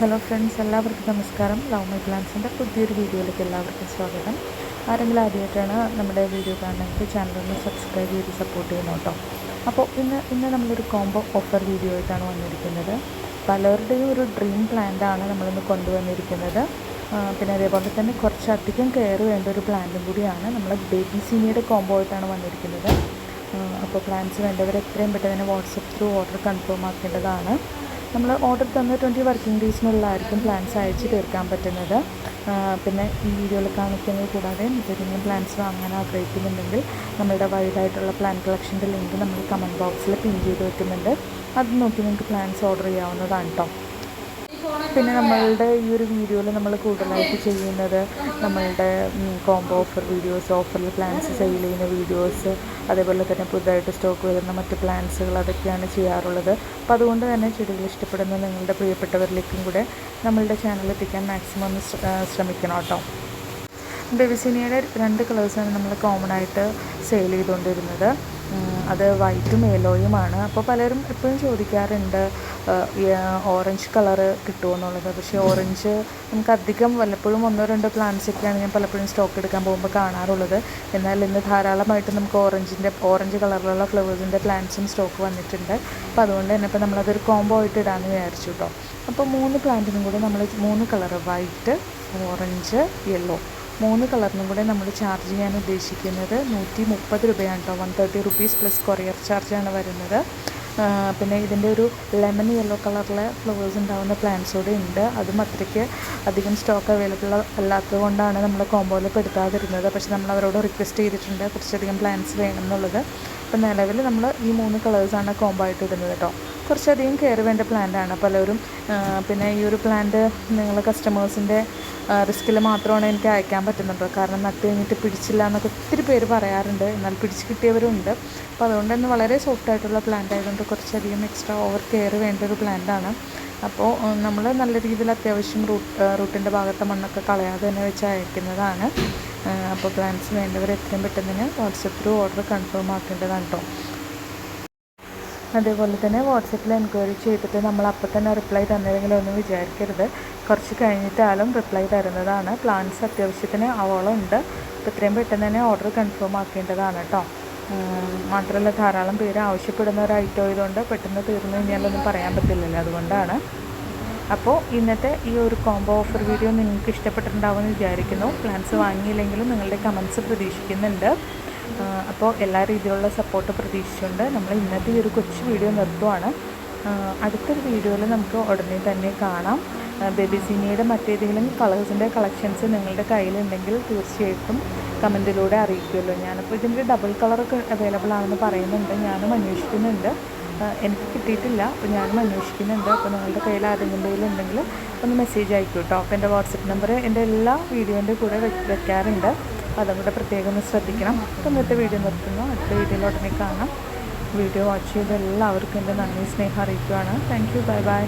Hello friends എല്ലാവർക്കും നമസ്കാരം. Love my പ്ലാൻസിന്റെ പുതിയൊരു വീഡിയോയിലേക്ക് എല്ലാവർക്കും സ്വാഗതം. ആരെങ്കിലും ആദ്യമായിട്ടാണ് നമ്മുടെ വീഡിയോ കാണുന്നതെങ്കിൽ ചാനലൊന്ന് സബ്സ്ക്രൈബ് ചെയ്ത് സപ്പോർട്ട് ചെയ്യണം കേട്ടോ. അപ്പോൾ ഇന്ന് ഇന്ന് നമ്മളൊരു കോംബോ ഓഫർ വീഡിയോ ആയിട്ടാണ് വന്നിരിക്കുന്നത്. പലരുടെയും ഒരു ഡ്രീം പ്ലാന്റാണ് നമ്മളിന്ന് കൊണ്ടുവന്നിരിക്കുന്നത്. പിന്നെ അതേപോലെ തന്നെ കുറച്ചധികം കെയർ വേണ്ട ഒരു പ്ലാന്റും കൂടിയാണ് നമ്മൾ ബേബി സീനിയുടെ കോംബോ ആയിട്ടാണ് വന്നിരിക്കുന്നത്. അപ്പോൾ പ്ലാൻസ് വേണ്ടവർ എത്രയും പെട്ടെന്ന് തന്നെ വാട്സപ്പ് ത്രൂ ഓർഡർ കൺഫേം ആക്കേണ്ടതാണ്. നമ്മൾ ഓർഡർ തന്ന ട്വന്റി വർക്കിംഗ് ഡേയ്സിനുള്ളിലായിരിക്കും പ്ലാൻസ് അയച്ച് തീർക്കാൻ പറ്റുന്നത്. പിന്നെ ഈ വീഡിയോയിൽ കാണിക്കുന്നത് കൂടാതെ എന്തെങ്കിലും പ്ലാൻസ് വാങ്ങാൻ ആഗ്രഹിക്കുന്നുണ്ടെങ്കിൽ നമ്മളുടെ വൈഡായിട്ടുള്ള പ്ലാൻ കളക്ഷന്റെ ലിങ്ക് നമ്മൾ കമന്റ് ബോക്സിൽ പിൻ ചെയ്ത് വെക്കുന്നുണ്ട്. അത് നോക്കി നിങ്ങൾക്ക് പ്ലാൻസ് ഓർഡർ ചെയ്യാവുന്നതാണ് കേട്ടോ പിന്നെ നമ്മളുടെ ഈ ഒരു വീഡിയോയിൽ നമ്മൾ കൂടുതലായിട്ട് ചെയ്യുന്നത് നമ്മളുടെ കോംബോ ഓഫർ വീഡിയോസ് ഓഫറിൽ പ്ലാൻസ് സെയിൽ ചെയ്യുന്ന വീഡിയോസ് അതേപോലെ തന്നെ പുതുതായിട്ട് സ്റ്റോക്ക് വരുന്ന മറ്റ് പ്ലാൻസുകൾ അതൊക്കെയാണ് ചെയ്യാറുള്ളത്. അപ്പോൾ അതുകൊണ്ട് തന്നെ ചെടികൾ ഇഷ്ടപ്പെടുന്ന നിങ്ങളുടെ പ്രിയപ്പെട്ടവരിലേക്കും കൂടെ നമ്മളുടെ ചാനൽ എത്തിക്കാൻ മാക്സിമം ശ്രമിക്കണം കേട്ടോ. ബെവിസിനിയുടെ രണ്ട് കളേഴ്സാണ് നമ്മൾ കോമൺ ആയിട്ട് സെയിൽ ചെയ്തുകൊണ്ടിരുന്നത്. അത് വൈറ്റും യെല്ലോയുമാണ്. അപ്പോൾ പലരും എപ്പോഴും ചോദിക്കാറുണ്ട് ഓറഞ്ച് കളറ് കിട്ടുമോ എന്നുള്ളത്. പക്ഷേ ഓറഞ്ച് നമുക്ക് അധികം വല്ലപ്പോഴും ഒന്നോ രണ്ടോ പ്ലാന്റ്സ് ഒക്കെയാണ് ഞാൻ പലപ്പോഴും സ്റ്റോക്ക് എടുക്കാൻ പോകുമ്പോൾ കാണാറുള്ളത്. എന്നാൽ ഇന്ന് ധാരാളമായിട്ട് നമുക്ക് ഓറഞ്ചിന്റെ ഓറഞ്ച് കളറിലുള്ള ഫ്ലവേഴ്സിന്റെ പ്ലാന്റ്സും സ്റ്റോക്ക് വന്നിട്ടുണ്ട്. അപ്പോൾ അതുകൊണ്ട് തന്നെ ഇപ്പോൾ നമ്മളതൊരു കോംബോ ആയിട്ട് ഇടാമെന്ന് വിചാരിച്ചു കേട്ടോ അപ്പോൾ മൂന്ന് പ്ലാന്റിനും കൂടെ നമ്മൾ മൂന്ന് കളറ് വൈറ്റ് ഓറഞ്ച് യെല്ലോ മൂന്ന് കളറിനും കൂടെ നമ്മൾ ചാർജ് ചെയ്യാൻ ഉദ്ദേശിക്കുന്നത് നൂറ്റി മുപ്പത് രൂപയാണ് കേട്ടോ one thirty rupees plus courier ചാർജാണ് വരുന്നത്. പിന്നെ ഇതിന്റെ ഒരു ലെമൺ യെല്ലോ കളറിലെ ഫ്ലവേഴ്സ് ഉണ്ടാകുന്ന പ്ലാന്റ്സ് കൂടെ ഉണ്ട്. അതും അത്രയ്ക്ക് അധികം സ്റ്റോക്ക് അവൈലബിൾ അല്ലാത്തത് കൊണ്ടാണ് നമ്മൾ കോമ്പോയിൽ പെടുത്താതിരുന്നത്. പക്ഷേ നമ്മൾ അവരോട് റിക്വസ്റ്റ് ചെയ്തിട്ടുണ്ട് കുറച്ചധികം പ്ലാന്റ്സ് വേണം എന്നുള്ളത്. അപ്പോൾ നിലവിൽ നമ്മൾ ഈ മൂന്ന് കളേഴ്സാണ് കോമ്പോ ആയിട്ട് ഇടുന്നത് കേട്ടോ കുറച്ചധികം കെയർ വേണ്ട പ്ലാന്റാണ് പലരും പിന്നെ ഈ ഒരു പ്ലാന്റ് നിങ്ങൾ കസ്റ്റമേഴ്സിന്റെ റിസ്കിൽ മാത്രമാണ് എനിക്ക് അയക്കാൻ പറ്റുന്നത്. കാരണം നട്ട് കഴിഞ്ഞിട്ട് പിടിച്ചില്ല എന്നൊക്കെ ഒത്തിരി പേര് പറയാറുണ്ട്. എന്നാൽ പിടിച്ച് കിട്ടിയവരുണ്ട്. അപ്പോൾ അതുകൊണ്ട് തന്നെ വളരെ സോഫ്റ്റ് ആയിട്ടുള്ള പ്ലാന്റ് ആയതുകൊണ്ട് കുറച്ചധികം എക്സ്ട്രാ ഓവർ കെയർ വേണ്ട ഒരു പ്ലാന്റാണ് അപ്പോൾ നമ്മൾ നല്ല രീതിയിൽ അത്യാവശ്യം റൂട്ട് റൂട്ടിന്റെ ഭാഗത്തെ മണ്ണൊക്കെ കളയാതെ തന്നെ വെച്ച് അയക്കുന്നതാണ്. അപ്പോൾ പ്ലാന്റ്സ് വേണ്ടവർ എത്രയും പെട്ടെന്ന് വാട്സപ്പ് ത്രൂ ഓർഡർ കൺഫേം ആക്കേണ്ടതാണ് കേട്ടോ അതേപോലെ തന്നെ വാട്സപ്പിൽ എൻക്വയറി ചെയ്തിട്ട് നമ്മൾ അപ്പോൾ തന്നെ റിപ്ലൈ തന്നതെങ്കിലും ഒന്നും വിചാരിക്കരുത്. കുറച്ച് കഴിഞ്ഞിട്ടാലും റിപ്ലൈ തരുന്നതാണ്. പ്ലാൻസ് അത്യാവശ്യത്തിന് അവോളം ഉണ്ട് അപ്പോൾ ഇത്രയും പെട്ടെന്ന് തന്നെ ഓർഡർ കൺഫേം ആക്കേണ്ടതാണ് കേട്ടോ. മാത്രമല്ല ധാരാളം പേര് ആവശ്യപ്പെടുന്ന ഒരു ഐറ്റം ആയതുകൊണ്ട് പെട്ടെന്ന് തീർന്നു കഴിഞ്ഞാലൊന്നും പറയാൻ പറ്റില്ലല്ലോ അതുകൊണ്ടാണ്. അപ്പോൾ ഇന്നത്തെ ഈ ഒരു കോംബോ ഓഫർ വീഡിയോ നിങ്ങൾക്ക് ഇഷ്ടപ്പെട്ടിട്ടുണ്ടാവുമെന്ന് വിചാരിക്കുന്നു. പ്ലാൻസ് വാങ്ങിയില്ലെങ്കിലും നിങ്ങളുടെ കമൻസ് പ്രതീക്ഷിക്കുന്നുണ്ട്. അപ്പോൾ എല്ലാ രീതിയിലുള്ള സപ്പോർട്ട് പ്രതീക്ഷിച്ചുകൊണ്ട് നമ്മൾ ഇന്നത്തെ ഈ ഒരു കൊച്ചു വീഡിയോ നിർത്തുവാണ്. അടുത്തൊരു വീഡിയോയിൽ നമുക്ക് ഉടനെ തന്നെ കാണാം. ബേബി സീനിയുടെ മറ്റേതെങ്കിലും കളേഴ്സിന്റെ കളക്ഷൻസ് നിങ്ങളുടെ കയ്യിലുണ്ടെങ്കിൽ തീർച്ചയായിട്ടും കമന്റിലൂടെ അറിയിക്കുമല്ലോ. ഞാനിപ്പോൾ ഇതിന്റെ ഡബിൾ കളറൊക്കെ അവൈലബിൾ ആണെന്ന് പറയുന്നുണ്ട്. ഞാനും അന്വേഷിക്കുന്നുണ്ട്. എനിക്ക് കിട്ടിയിട്ടില്ല. അപ്പോൾ ഞാനും അന്വേഷിക്കുന്നുണ്ട്. അപ്പോൾ നിങ്ങളുടെ കയ്യിൽ ആരെങ്കിലും ഉണ്ടെങ്കിൽ ഒന്ന് മെസ്സേജ് അയക്കൂ കേട്ടോ അപ്പോൾ എന്റെ വാട്സപ്പ് നമ്പർ എന്റെ എല്ലാ വീഡിയോന്റെ കൂടെ വെക്കാറുണ്ട്. അപ്പോൾ അതും കൂടെ പ്രത്യേകം ഒന്ന് ശ്രദ്ധിക്കണം. അപ്പോൾ ഇന്നത്തെ വീഡിയോ നിർത്തുന്നു. അടുത്ത വീഡിയോയിൽ ഉടനെ കാണാം. വീഡിയോ വാച്ച് ചെയ്ത എല്ലാവർക്കും എന്റെ നന്ദി സ്നേഹം അറിയിക്കുകയാണ്. Thank you. Bye bye.